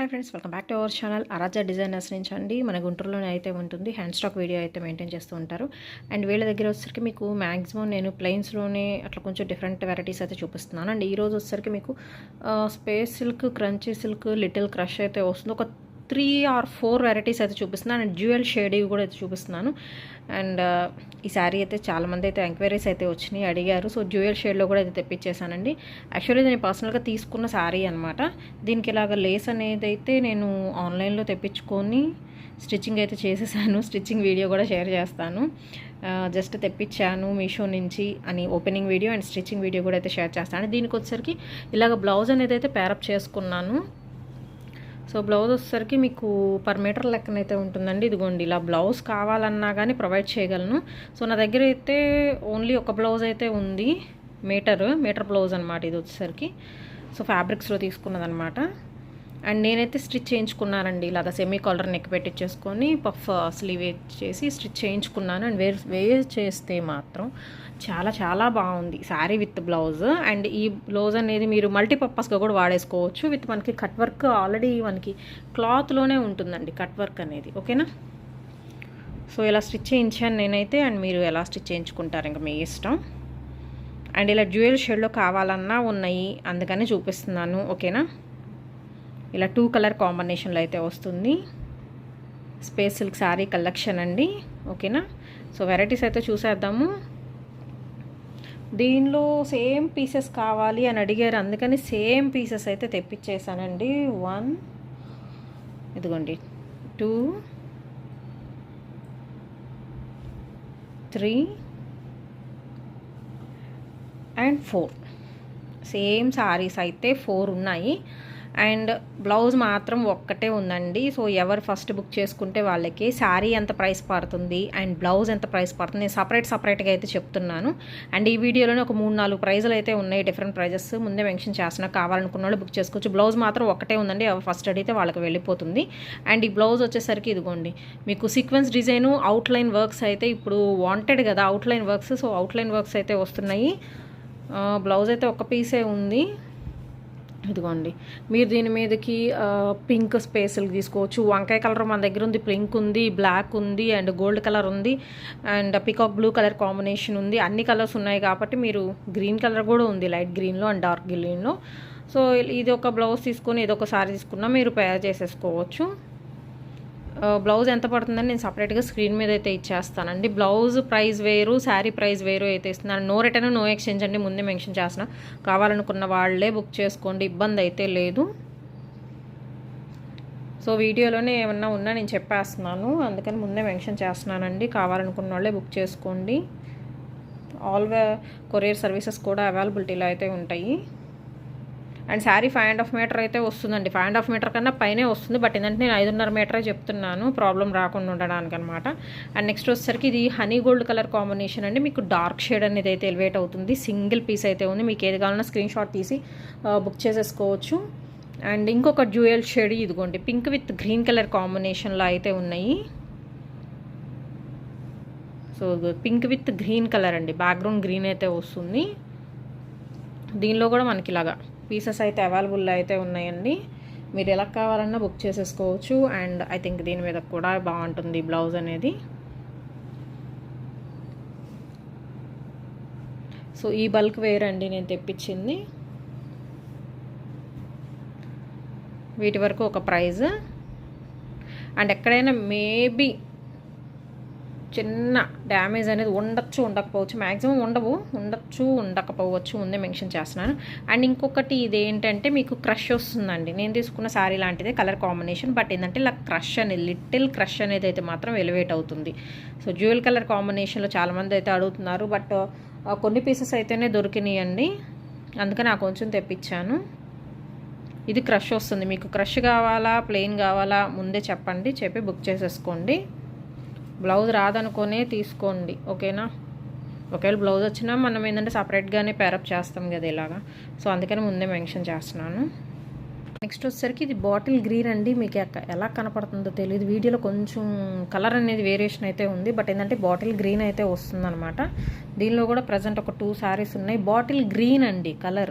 hi friends welcome back to our channel Araja designers నుంచి అండి మన గుంటూరులోనే అయితే ఉంటుంది. హ్యాండ్ స్టాక్ వీడియో అయితే మెయింటైన్ చేస్తూ ఉంటారు. అండ్ వీళ్ళ దగ్గర వచ్చేసరికి మీకు మ్యాక్సిమం నేను ప్లెయిన్స్లోనే అట్లా కొంచెం డిఫరెంట్ వెరైటీస్ అయితే చూపిస్తున్నాను. అండ్ ఈరోజు వచ్చేసరికి మీకు space silk crunchy silk little crush అయితే వస్తుంది. ఒక త్రీ ఆర్ ఫోర్ వెరైటీస్ అయితే చూపిస్తున్నాను. అండ్ జ్యువెల్ షేడ్ కూడా అయితే చూపిస్తున్నాను. అండ్ ఈ శారీ అయితే చాలామంది అయితే ఎంక్వైరీస్ అయితే వచ్చినాయి అడిగారు. సో జ్యువెల్ షేడ్లో కూడా అయితే తెప్పించేసానండి యాక్చువల్లీ నేను పర్సనల్గా తీసుకున్న శారీ అనమాట దీనికి ఇలాగ లేస్ అనేది అయితే నేను ఆన్లైన్లో తెప్పించుకొని స్టిచ్చింగ్ అయితే చేసేసాను. స్టిచ్చింగ్ వీడియో కూడా షేర్ చేస్తాను. జస్ట్ తెప్పించాను మీషో నుంచి అని opening video and stitching video కూడా అయితే షేర్ చేస్తాను. దీనికి వచ్చేసరికి ఇలాగ బ్లౌజ్ అనేది అయితే పేరప్ చేసుకున్నాను. సో బ్లౌజ్ వచ్చేసరికి మీకు పర్ మీటర్ లెక్కనైతే ఉంటుందండి. ఇదిగోండి ఇలా బ్లౌజ్ కావాలన్నా కానీ ప్రొవైడ్ చేయగలను. సో నా దగ్గర అయితే ఓన్లీ ఒక బ్లౌజ్ అయితే ఉంది. మీటర్ మీటర్ బ్లౌజ్ అనమాట ఇది వచ్చేసరికి. సో ఫ్యాబ్రిక్స్లో తీసుకున్నదనమాట అండ్ నేనైతే స్టిచ్ చేయించుకున్నానండి. ఇలాగ సెమీ కాలర్ నెక్ పెట్టించేసుకొని పఫ్ స్లీవ్ చేసి స్టిచ్ చేయించుకున్నాను. అండ్ వేర్ వేర్ చేస్తే మాత్రం చాలా చాలా బాగుంది. Sari with blouse. అండ్ ఈ బ్లౌజ్ అనేది మీరు మల్టీపర్పస్గా కూడా వాడేసుకోవచ్చు. విత్ మనకి కట్ వర్క్ ఆల్రెడీ మనకి క్లాత్లోనే ఉంటుందండి కట్ వర్క్ అనేది. ఓకేనా? సో ఇలా స్టిచ్ చేయించాను నేనైతే. అండ్ మీరు ఎలా స్టిచ్ చేయించుకుంటారు ఇంకా మీ ఇష్టం. అండ్ ఇలా జ్యువెల్ షేడ్లో కావాలన్నా ఉన్నాయి. అందుకని చూపిస్తున్నాను. ఓకేనా? ఇలా టూ కలర్ కాంబినేషన్లో అయితే వస్తుంది. స్పేస్ సిల్క్ శారీ కలెక్షన్ అండి. ఓకేనా సో వెరైటీస్ అయితే చూసేద్దాము. దీనిలో సేమ్ పీసెస్ కావాలి అని అడిగారు. అందుకని సేమ్ పీసెస్ అయితే తెప్పించేసానండి వన్ ఇదిగోండి. Two three and four same saris అయితే ఫోర్ ఉన్నాయి. అండ్ బ్లౌజ్ మాత్రం ఒక్కటే ఉందండి. సో ఎవరు ఫస్ట్ బుక్ చేసుకుంటే వాళ్ళకి శారీ ఎంత ప్రైస్ పడుతుంది అండ్ బ్లౌజ్ ఎంత ప్రైస్ పడుతుంది నేను సపరేట్ సపరేట్గా అయితే చెప్తున్నాను. అండ్ ఈ వీడియోలోనే ఒక మూడు నాలుగు ప్రైజులు అయితే ఉన్నాయి. డిఫరెంట్ ప్రైజెస్ ముందే మెన్షన్ చేస్తున్నా. కావాలనుకున్న వాళ్ళు బుక్ చేసుకోవచ్చు. బ్లౌజ్ మాత్రం ఒక్కటే ఉందండి. ఎవరు ఫస్ట్ అడిగితే వాళ్ళకి వెళ్ళిపోతుంది. అండ్ ఈ బ్లౌజ్ వచ్చేసరికి ఇదిగోండి. మీకు సీక్వెన్స్ డిజైన్ అవుట్లైన్ వర్క్స్ అయితే ఇప్పుడు వాంటెడ్ కదా. Outline works. So outline works అయితే వస్తున్నాయి. బ్లౌజ్ అయితే ఒక పీసే ఉంది. ఇదిగోండి. మీరు దీని మీదకి పింక్ స్పేసులు తీసుకోవచ్చు. వంకాయ కలర్ మన దగ్గర ఉంది పింక్ ఉంది బ్లాక్ ఉంది అండ్ గోల్డ్ కలర్ ఉంది and peacock blue colour combination ఉంది. అన్ని కలర్స్ ఉన్నాయి కాబట్టి మీరు గ్రీన్ కలర్ కూడా ఉంది లైట్ గ్రీన్లో అండ్ డార్క్ గ్రీన్లో. సో ఇది ఒక బ్లౌజ్ తీసుకొని ఇది ఒక సారీ తీసుకున్నా మీరు పేర్ చేసేసుకోవచ్చు. బ్లౌజ్ ఎంత పడుతుందని నేను సపరేట్గా స్క్రీన్ మీద అయితే ఇచ్చేస్తానండి. బ్లౌజ్ ప్రైస్ వేరు శారీ ప్రైస్ వేరు అయితే ఇస్తున్నాను. నో రిటర్న్ నో ఎక్స్చేంజ్ అండి ముందే మెన్షన్ చేసిన కావాలనుకున్న వాళ్ళే బుక్ చేసుకోండి ఇబ్బంది అయితే లేదు. సో వీడియోలోనే ఏమన్నా ఉన్నా నేను చెప్పేస్తున్నాను. అందుకని ముందే మెన్షన్ చేస్తున్నానండి. కావాలనుకున్న వాళ్ళే బుక్ చేసుకోండి. ఆల్ కొరియర్ సర్వీసెస్ కూడా అవైలబిలిటీలో అయితే ఉంటాయి. And sari five and half metre అయితే వస్తుందండి. ఫైవ్ అండ్ హాఫ్ మీటర్ కన్నా పైనే వస్తుంది. బట్ ఏంటంటే నేను ఐదున్నర మీటరే చెప్తున్నాను. ప్రాబ్లం రాకుండా ఉండడానికి అనమాట అండ్ నెక్స్ట్ వచ్చేసరికి ఇది హనీ గోల్డ్ కలర్ కాంబినేషన్ అండి. మీకు డార్క్ షేడ్ అనేది అయితే ఎలివేట్ అవుతుంది. సింగిల్ పీస్ అయితే ఉంది. మీకు ఏది కావాలన్నా స్క్రీన్ షాట్ తీసి బుక్ చేసేసుకోవచ్చు. అండ్ ఇంకొక జ్యువెల్ షేడ్ ఇదిగోండి. పింక్ విత్ గ్రీన్ కలర్ కాంబినేషన్లో అయితే ఉన్నాయి. So pink with green colour అండి. బ్యాక్గ్రౌండ్ గ్రీన్ అయితే వస్తుంది. దీనిలో కూడా మనకి ఇలాగా పీసెస్ అయితే అవైలబుల్ అయితే ఉన్నాయండి. మీరు ఎలా కావాలన్నా బుక్ చేసేసుకోవచ్చు. అండ్ ఐ థింక్ దీని మీద కూడా బాగుంటుంది బ్లౌజ్ అనేది. సో ఈ బల్క్ వేర్ అండి నేను తెప్పించింది. వీటి వరకు ఒక ప్రైజ్. అండ్ ఎక్కడైనా మేబీ చిన్న డ్యామేజ్ అనేది ఉండొచ్చు ఉండకపోవచ్చు. మ్యాక్సిమం ఉండవు ఉండొచ్చు ఉండకపోవచ్చు ముందే మెన్షన్ చేస్తున్నాను. అండ్ ఇంకొకటి ఇది ఏంటంటే మీకు క్రష్ వస్తుందండి. నేను తీసుకున్న శారీ లాంటిదే కలర్ కాంబినేషన్ బట్ ఏంటంటే ఇలా క్రష్ అనేది లిటిల్ క్రష్ అనేది అయితే మాత్రం ఎలివేట్ అవుతుంది. సో జ్యువెల్ కలర్ కాంబినేషన్లో చాలామంది అయితే అడుగుతున్నారు. బట్ కొన్ని పీసెస్ అయితేనే దొరికినాయండి. అందుకని నాకు కొంచెం తెప్పించాను. ఇది క్రష్ వస్తుంది. మీకు క్రష్ కావాలా ప్లెయిన్ కావాలా ముందే చెప్పండి. చెప్పి బుక్ చేసేసుకోండి. బ్లౌజ్ రాదనుకోనే తీసుకోండి ఓకేనా? ఒకవేళ బ్లౌజ్ వచ్చినా మనం ఏంటంటే సపరేట్గానే పేరప్ చేస్తాం కదా ఇలాగా. సో అందుకని ముందే మెన్షన్ చేస్తున్నాను. నెక్స్ట్ వచ్చేసరికి ఇది బాటిల్ గ్రీన్ అండి. మీకు ఎక్క- ఎలా కనపడుతుందో తెలియదు వీడియోలో కొంచెం కలర్ అనేది వేరియేషన్ అయితే ఉంది. బట్ ఏంటంటే బాటిల్ గ్రీన్ అయితే వస్తుందన్నమాట. దీనిలో కూడా ప్రజెంట్ ఒక టూ శారీస్ ఉన్నాయి. బాటిల్ గ్రీన్ అండి కలర్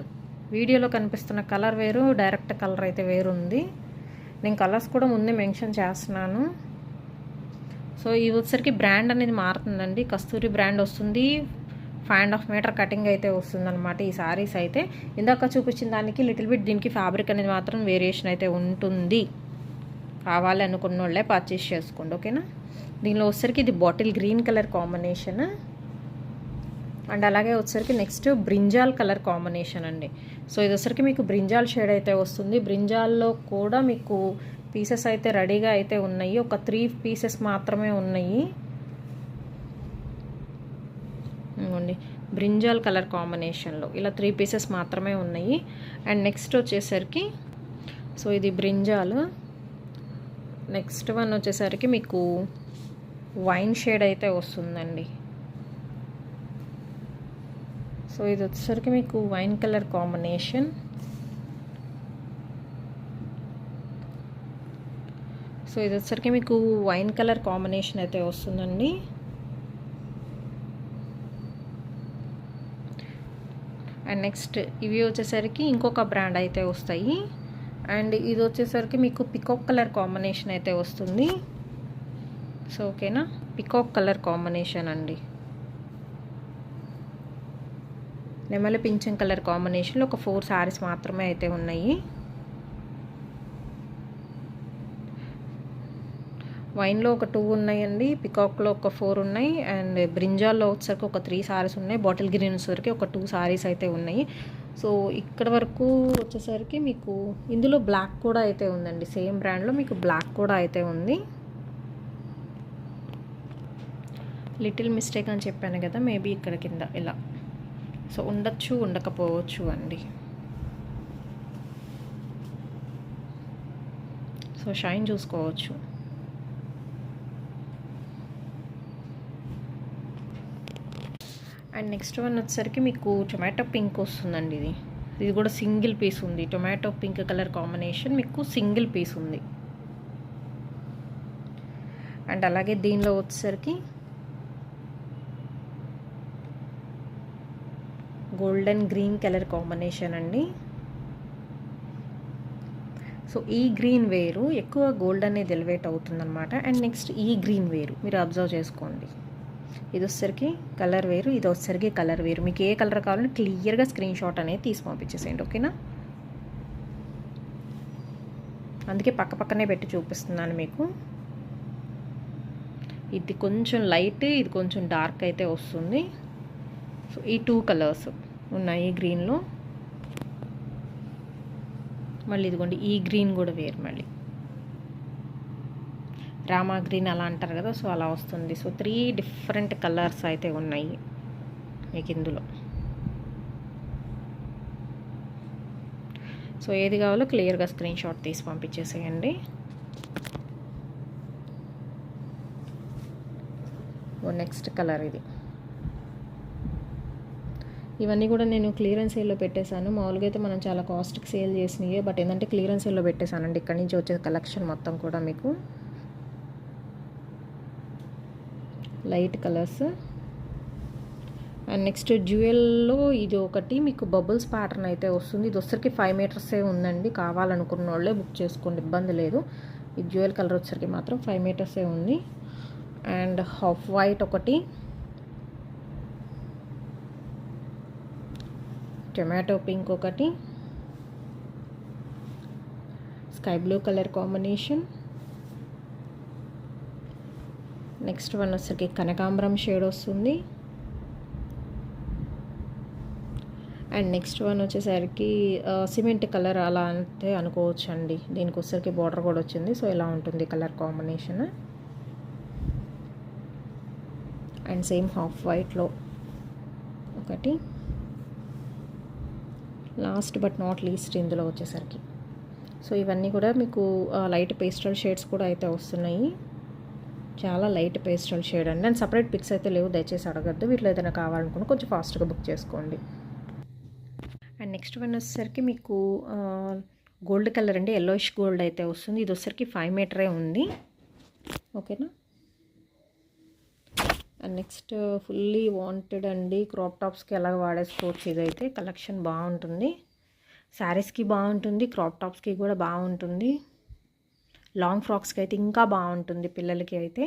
వీడియోలో కనిపిస్తున్న కలర్ వేరు డైరెక్ట్ కలర్ అయితే వేరు ఉంది నేను కలర్స్ కూడా ముందే మెన్షన్ చేస్తున్నాను. సో ఇది వచ్చేసరికి బ్రాండ్ అనేది మారుతుందండి. కస్తూరి బ్రాండ్ వస్తుంది. Five and half metre cutting అయితే వస్తుందన్నమాట ఈ సారీస్ అయితే. ఇందాక చూపించిన దానికి లిటిల్ బిట్ దీనికి ఫ్యాబ్రిక్ అనేది మాత్రం వేరియేషన్ అయితే ఉంటుంది. కావాలి అనుకున్న వాళ్ళే పర్చేస్ చేసుకోండి ఓకేనా దీనిలో వచ్చేసరికి ఇది bottle green colour combination and అలాగే వచ్చేసరికి నెక్స్ట్ బ్రింజాల్ కలర్ కాంబినేషన్ అండి. సో ఇది వచ్చరికి మీకు బ్రింజాల్ షేడ్ అయితే వస్తుంది. బ్రింజాల్లో కూడా మీకు పీసెస్ అయితే రెడీగా అయితే ఉన్నాయి. ఒక త్రీ పీసెస్ మాత్రమే ఉన్నాయి. ఇదిగోండి. బ్రింజాల్ కలర్ కాంబినేషన్లో ఇలా త్రీ పీసెస్ మాత్రమే ఉన్నాయి. అండ్ నెక్స్ట్ వచ్చేసరికి సో ఇది బ్రింజాల్. నెక్స్ట్ వన్ వచ్చేసరికి మీకు వైన్ షేడ్ అయితే వస్తుందండి. సో ఇది వచ్చేసరికి మీకు వైన్ కలర్ కాంబినేషన్. సో ఇది వచ్చరికి మీకు వైన్ కలర్ కాంబినేషన్ అయితే వస్తుందండి. అండ్ నెక్స్ట్ ఇవి వచ్చేసరికి ఇంకొక బ్రాండ్ అయితే వస్తాయి. అండ్ ఇది వచ్చేసరికి మీకు పికాక్ కలర్ కాంబినేషన్ అయితే వస్తుంది. సో ఓకేనా? పికాక్ కలర్ కాంబినేషన్ అండి. నెమలి పింఛన్ కలర్ కాంబినేషన్లో ఒక ఫోర్ శారీస్ మాత్రమే అయితే ఉన్నాయి. వైన్లో ఒక టూ ఉన్నాయండి పికాక్లో ఒక ఫోర్ ఉన్నాయి అండ్ బ్రింజాల్లో వచ్చేసరికి ఒక త్రీ సారీస్ ఉన్నాయి బాటిల్ గ్రీన్ వచ్చేసరికి ఒక టూ సారీస్ అయితే ఉన్నాయి. సో ఇక్కడ వరకు వచ్చేసరికి మీకు ఇందులో బ్లాక్ కూడా అయితే ఉందండి సేమ్ బ్రాండ్లో మీకు బ్లాక్ కూడా అయితే ఉంది. లిటిల్ మిస్టేక్ అని చెప్పాను కదా మేబీ ఇక్కడ కింద ఇలా. సో ఉండొచ్చు ఉండకపోవచ్చు అండి. సో షైన్ చూసుకోవచ్చు. అండ్ నెక్స్ట్ వన్ వచ్చేసరికి మీకు టొమాటో పింక్ వస్తుందండి ఇది. ఇది కూడా సింగిల్ పీస్ ఉంది. టొమాటో పింక్ కలర్ కాంబినేషన్ మీకు సింగిల్ పీస్ ఉంది. అండ్ అలాగే దీనిలో వచ్చేసరికి గోల్డెన్ గ్రీన్ కలర్ కాంబినేషన్ అండి. సో ఈ గ్రీన్ వేరు ఎక్కువ గోల్డ్ అనేది ఎలివేట్ అవుతుందన్నమాట. అండ్ నెక్స్ట్ ఈ గ్రీన్ వేరు మీరు అబ్జర్వ్ చేసుకోండి. ఇది వచ్చేసరికి కలర్ వేరు ఇది వచ్చేసరికి కలర్ వేరు. మీకు ఏ కలర్ కావాలంటే క్లియర్గా స్క్రీన్ షాట్ అనేది తీసి పంపించేసేయండి ఓకేనా? అందుకే పక్క పక్కనే పెట్టి చూపిస్తున్నాను మీకు. ఇది కొంచెం లైట్ ఇది కొంచెం డార్క్ అయితే వస్తుంది. సో ఈ టూ కలర్స్ ఉన్నాయి గ్రీన్లో. మళ్ళీ ఇదిగోండి ఈ గ్రీన్ కూడా వేరు మళ్ళీ. రామా గ్రీన్ అలా అంటారు కదా సో అలా వస్తుంది. సో త్రీ డిఫరెంట్ కలర్స్ అయితే ఉన్నాయి మీకు ఇందులో. సో ఏది కావాలో క్లియర్గా స్క్రీన్ షాట్ తీసి పంపించేసేయండి. ఓ నెక్స్ట్ కలర్ ఇది. ఇవన్నీ కూడా నేను క్లియరెన్స్ సేల్లో పెట్టేశాను. మామూలుగా అయితే మనం చాలా కాస్ట్కి సేల్ చేసినాయి బట్ ఏంటంటే క్లియరెన్స్ సేల్లో పెట్టేశానండి. ఇక్కడి నుంచి వచ్చే కలెక్షన్ మొత్తం కూడా మీకు లైట్ కలర్స్. అండ్ నెక్స్ట్ జ్యువెల్లో ఇది ఒకటి మీకు బబుల్స్ ప్యాటర్న్ అయితే వస్తుంది. ఇది వచ్చరికి ఫైవ్ మీటర్సే ఉందండి. కావాలనుకున్న వాళ్ళే బుక్ చేసుకోండి ఇబ్బంది లేదు. ఈ జ్యువెల్ కలర్ వచ్చరికి మాత్రం ఫైవ్ మీటర్సే ఉంది. అండ్ హాఫ్ వైట్ ఒకటి. టొమాటో పింక్ ఒకటి. Sky blue colour combination. Next one వచ్చేసరికి కనకాంబరం షేడ్ వస్తుంది. అండ్ నెక్స్ట్ వన్ వచ్చేసరికి సిమెంట్ కలర్ అలా అంటే అనుకోవచ్చు అండి దీనికి వచ్చరికి బార్డర్ కూడా వచ్చింది. సో ఇలా ఉంటుంది colour combination. And same half వైట్లో ఒకటి. లాస్ట్ బట్ నాట్ లీస్ట్ ఇందులో వచ్చేసరికి. సో ఇవన్నీ కూడా మీకు లైట్ పేస్టల్ షేడ్స్ కూడా అయితే వస్తున్నాయి. చాలా లైట్ పేస్టల్ షేడ్ అండి. అండ్ సపరేట్ పిక్స్ అయితే లేవు. దయచేసి అడగద్దు. వీటిలో ఏదైనా కావాలనుకుని కొంచెం ఫాస్ట్గా బుక్ చేసుకోండి. అండ్ నెక్స్ట్ వన్ వచ్చేసరికి మీకు గోల్డ్ కలర్ అండి. ఎల్లోయిష్ గోల్డ్ అయితే వస్తుంది. ఇది వచ్చేసరికి ఫైవ్ మీటరే ఉంది. ఓకేనా? అండ్ నెక్స్ట్ ఫుల్లీ వాంటెడ్ అండి. క్రాప్ టాప్స్కి ఎలా వాడేసుకోవచ్చు ఇదైతే కలెక్షన్ బాగుంటుంది. శారీస్కి బాగుంటుంది. క్రాప్ టాప్స్కి కూడా బాగుంటుంది. లాంగ్ ఫ్రాక్స్కి అయితే ఇంకా బాగుంటుంది పిల్లలకి అయితే.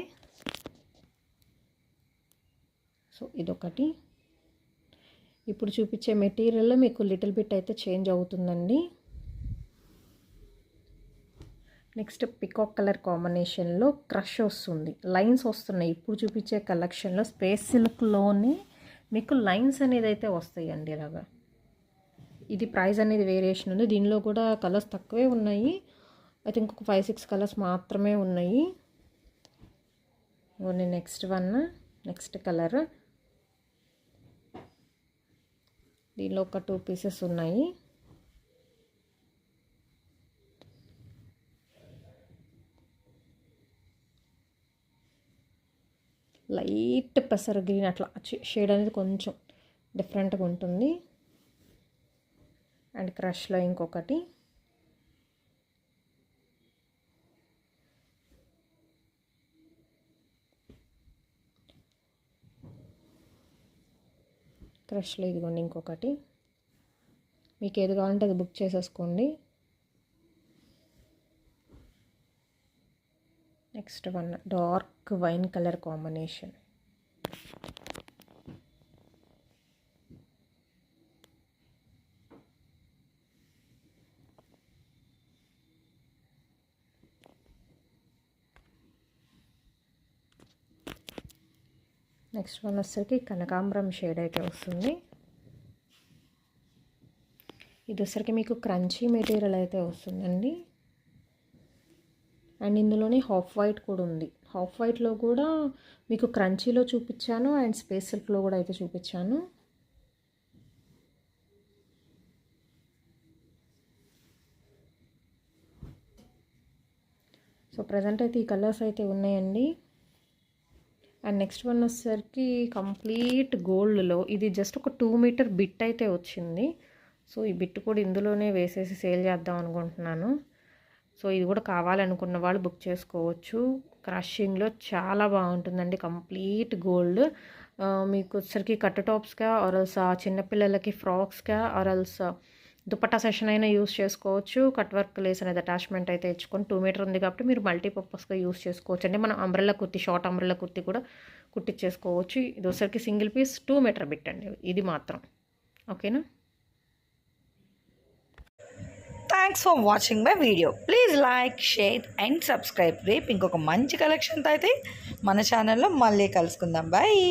సో ఇదొకటి. ఇప్పుడు చూపించే మెటీరియల్ మీకు లిటిల్ బిట్ అయితే చేంజ్ అవుతుందండి. నెక్స్ట్ పికాక్ కలర్ కాంబినేషన్లో క్రష్ వస్తుంది. లైన్స్ వస్తున్నాయి. ఇప్పుడు చూపించే కలెక్షన్లో స్పేస్ సిల్క్లోనే మీకు లైన్స్ అనేది అయితే వస్తాయండి ఇలాగా. ఇది ప్రైస్ అనేది వేరియేషన్ ఉంది. దీనిలో కూడా కలర్స్ తక్కువే ఉన్నాయి. ఐ థింక్ ఒక ఫైవ్ సిక్స్ కలర్స్ మాత్రమే ఉన్నాయి. Only next one next colour దీనిలో ఒక టూ పీసెస్ ఉన్నాయి. లైట్ పెసర్ గ్రీన్ అట్లా షేడ్ అనేది కొంచెం డిఫరెంట్గా ఉంటుంది. అండ్ క్రష్లో ఇంకొకటి. క్రష్లో ఇదిగోండి ఇంకొకటి. మీకు ఏది కావాలంటే అది బుక్ చేసేసుకోండి. Next one dark wine colour combination. Next one వచ్చేసరికి కనకాంబరం షేడ్ అయితే వస్తుంది. ఇది వచ్చరికి మీకు క్రంచీ మెటీరియల్ అయితే వస్తుందండి. అండ్ ఇందులోనే హాఫ్ వైట్ కూడా ఉంది. హాఫ్ వైట్లో కూడా మీకు క్రంచీలో చూపించాను అండ్ స్పేస్ సిల్క్లో కూడా అయితే చూపించాను. సో ప్రజెంట్ అయితే ఈ కలర్స్ అయితే ఉన్నాయండి. అండ్ నెక్స్ట్ వన్ వచ్చేసరికి కంప్లీట్ గోల్డ్లో ఇది జస్ట్ ఒక టూ మీటర్ బిట్ అయితే వచ్చింది. సో ఈ బిట్ కూడా ఇందులోనే వేసేసి సేల్ చేద్దాం అనుకుంటున్నాను. సో ఇది కూడా కావాలనుకున్న వాళ్ళు బుక్ చేసుకోవచ్చు. క్రషింగ్లో చాలా బాగుంటుందండి కంప్లీట్ గోల్డ్ uh, మీకు వచ్చరికి కట్ టాప్స్గా ఆరల్స్ చిన్నపిల్లలకి ఫ్రాక్స్గా ఆరల్స్ దుపట్టా సెషన్ అయినా యూస్ చేసుకోవచ్చు. కట్ వర్క్ లేస్ అనేది అటాచ్మెంట్ అయితే ఇచ్చుకొని టూ మీటర్ ఉంది కాబట్టి మీరు మల్టీపర్పస్గా యూస్ చేసుకోవచ్చు. అంటే మనం umbrella kurti short umbrella kurti కూడా కుట్టించేసుకోవచ్చు. ఇది ఒకసారికి సింగిల్ పీస్ టూ మీటర్ పెట్టండి ఇది మాత్రం. ఓకేనా? Thanks for watching my video please like share and subscribe రేపు ఇంకొక మంచి కలెక్షన్తో అయితే మన ఛానల్లో మళ్ళీ కలుసుకుందాం. బాయ్